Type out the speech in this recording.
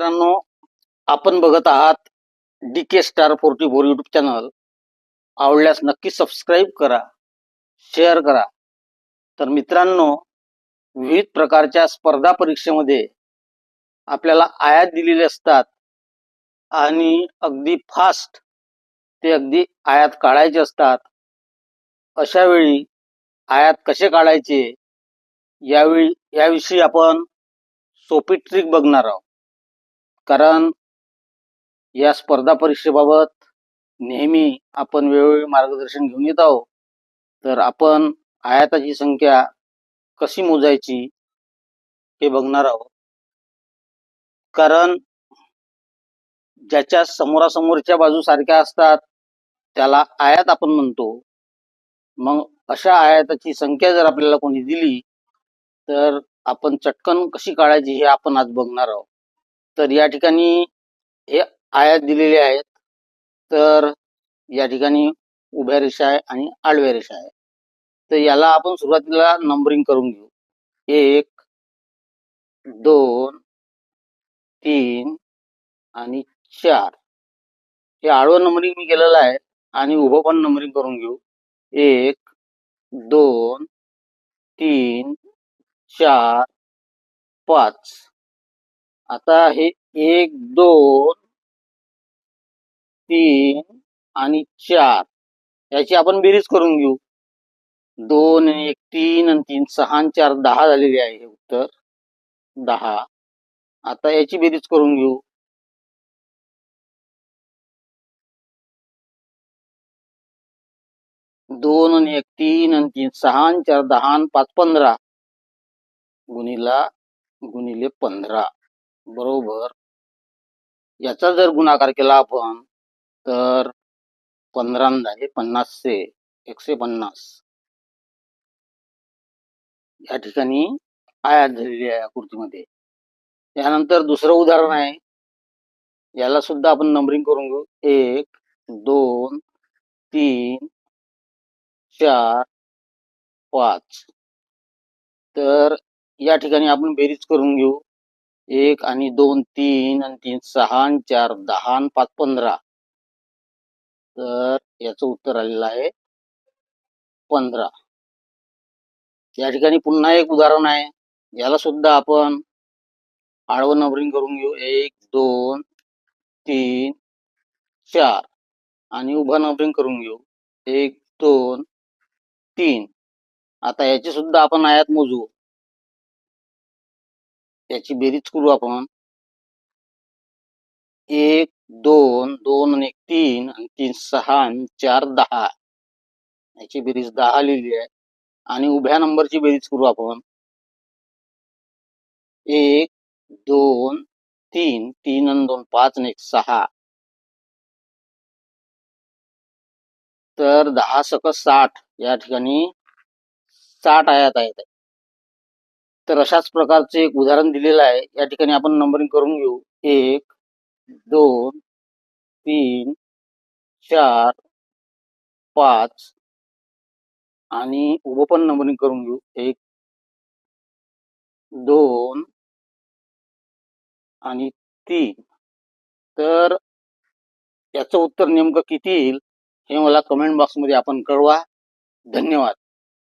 मित्रांनो आपण बघत आहात D K star forty four YouTube channel आवडल्यास नक्की सबस्क्राईब करा शेअर करा. तर मित्रांनो विविध प्रकारच्या स्पर्धा परीक्षेमध्ये आपल्याला आयात दिलेले असतात आणि अगदी फास्ट ते अगदी आयात काढायचे असतात. अशा वेळी आयात कसे काढायचे? यावेळी याविषयी आपण सोपी ट्रिक बघणार आहोत. कारण या स्पर्धा परीक्षेबाबत नेहमी आपण वेळोवेळी मार्गदर्शन घेऊन येत आहोत. तर आपण आयाताची संख्या कशी मोजायची हे बघणार आहोत. कारण ज्याच्या समोरासमोरच्या बाजू सारख्या असतात त्याला आयात आपण म्हणतो. मग अशा आयाताची संख्या जर आपल्याला कोणी दिली तर आपण चटकन कशी काढायची हे आपण आज बघणार आहोत. तर या ठिकाणी हे आयात दिलेले आहेत. तर या ठिकाणी उभ्या रेषा आहे आणि आडव्या रेषा आहे. तर याला आपण सुरुवातीला नंबरिंग करून घेऊ. एक दोन तीन आणि चार. हे आडवं नंबरिंग मी केलेलं आहे आणि उभं पण नंबरिंग करून घेऊ. एक दोन तीन चार पाच. आता हे एक दोन तीन आणि चार. याची आपण बेरीज करून घेऊ. दोन आणि एक तीन आणि तीन. सहा आणि चार दहा झालेले आहे हे उत्तर. दहा. आता याची बेरीज करून घेऊ. दोन आणि एक तीन आणि तीन. सहा आणि चार दहा आणि पाच पंधरा. गुणिला गुणिले पंधरा. बरोबर. याचा जर गुणाकार केला आपण तर पंधरा झाले पन्नासशे एकशे पन्नास. या ठिकाणी आयात झालेली आहे आकृतीमध्ये त्यानंतर दुसरं उदाहरण आहे. याला सुद्धा आपण नंबरिंग करून घेऊ. एक दोन तीन चार पाच. तर या ठिकाणी आपण बेरीज करून घेऊ. एक आणि दोन तीन आणि तीन सहा आणि चार दहा आणि पाच पंधरा. तर याचं उत्तर आलेलं आहे पंधरा. या ठिकाणी पुन्हा एक उदाहरण आहे. याला सुद्धा आपण आडवं नंबरिंग करून घेऊ. एक दोन तीन चार आणि उभं नंबरिंग करून घेऊ. एक दोन तीन. आता याची सुद्धा आपण आयात मोजू. याची बेरीज करू आपण. एक दोन दोन आणि एक तीन आणि तीन सहा आणि चार दहा. याची बेरीज दहा लिहिली आहे. आणि उभ्या नंबरची बेरीज करू आपण. एक दोन तीन तीन आणि दोन पाच आणि एक सहा. तर दहा सकस साठ या ठिकाणी साठ आयात आहेत. तर अशाच प्रकारचे एक उदाहरण दिलेलं आहे. या ठिकाणी आपण नंबरिंग करून घेऊ. एक दोन तीन चार पाच आणि उभं पण नंबरिंग करून घेऊ. एक दोन आणि तीन. तर याचं उत्तर नेमकं किती येईल हे मला कमेंट बॉक्समध्ये आपण कळवा. धन्यवाद.